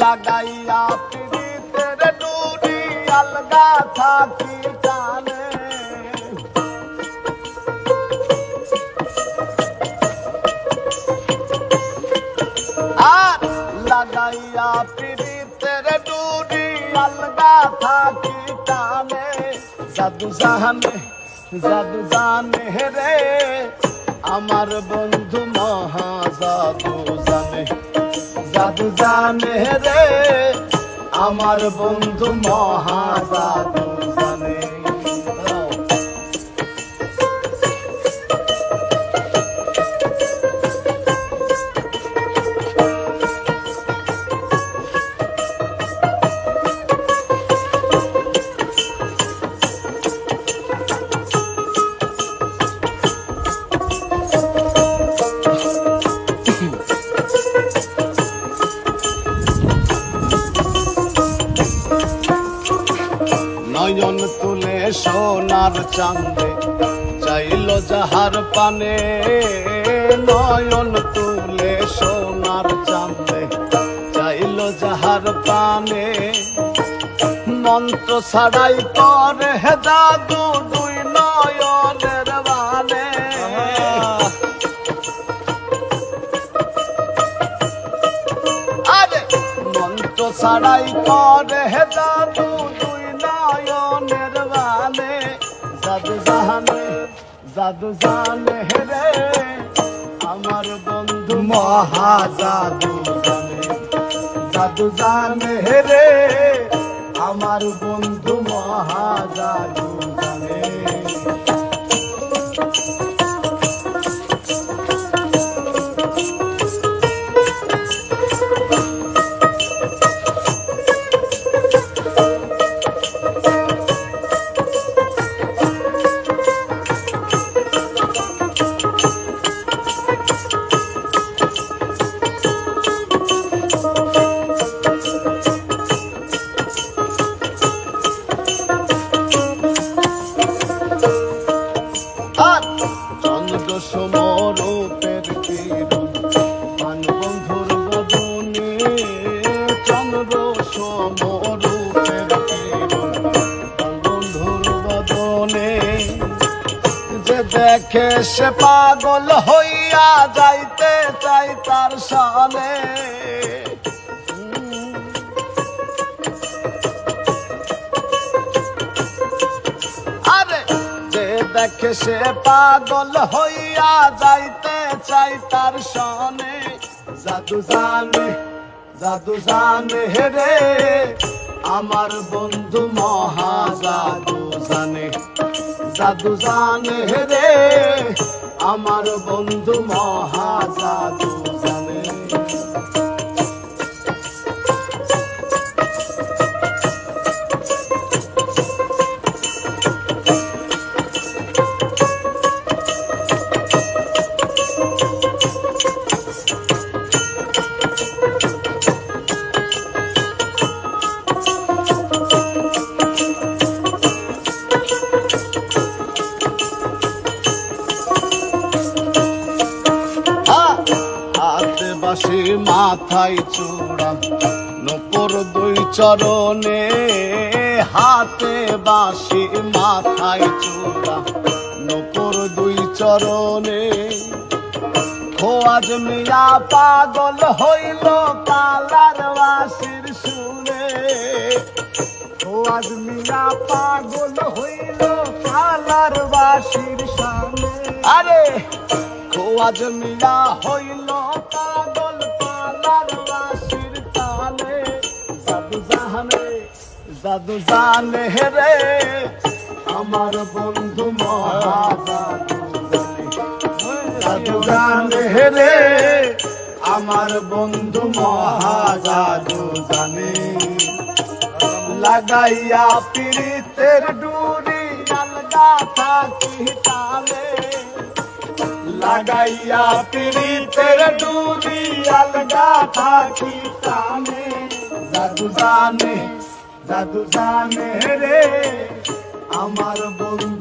লাগাইয়া পিড়িতের ডুরি আলগা থাকি টানে আর লাগাইয়া পিড়িতের ডুরি আলগা থাকি টানে জাদু জাহানে জাদু জানে রে আমার বন্ধু মহা জাদু জানে জাদু জানে রে আমার বন্ধু মহা সোনার চাঁদে চাইল যাহার পানে, নয়ন তুলে সোনার চাঁদে চাইল যাহার পানে। মন্ত্র ছাড়াই করে জাদু দুই নয়নের বানে। আরে, মন্ত্র ছাড়াই করে হে জাদু জানে রে আমার বন্ধু মহা জাদু জাদু জানে রে আমার বন্ধু মহা জাদু জানে। দেখে সে পাগল হইয়া যাইতে চাই তার সনে আরে, যে দেখে সে পাগল হইয়া যাইতে চাই তার সনে জাদু জানে জাদু জান হেরে আমার বন্ধু মহা জাদু জানে। জাদু জান হেরে আমার বন্ধু মহা জাদু জানে। মাথায় চূড়া, নপুর দুই চরণে হাতে বাসি মাথায় চূড়া, নপুর দুই চরণে। খোয়াজ মিয়া পাগল হইল কালার বাসির সুরে। খোয়াজ মিয়া পাগল হইল কালার বাসির সামনে। আরে খোয়াজ মিয়া হইল কালার জাদু জানে রে, আমার বন্ধু জাদু জানে। রে, আমার বন্ধু মহা জাদু জানে। লাগাইয়া পীড়িতের ডুরি আলগা থাকি তালে। লাগাইয়া পীড়িতের ডুরি আলগা থাকি তালে। জাদু জানে জাদু জানে রে আমার বন্ধু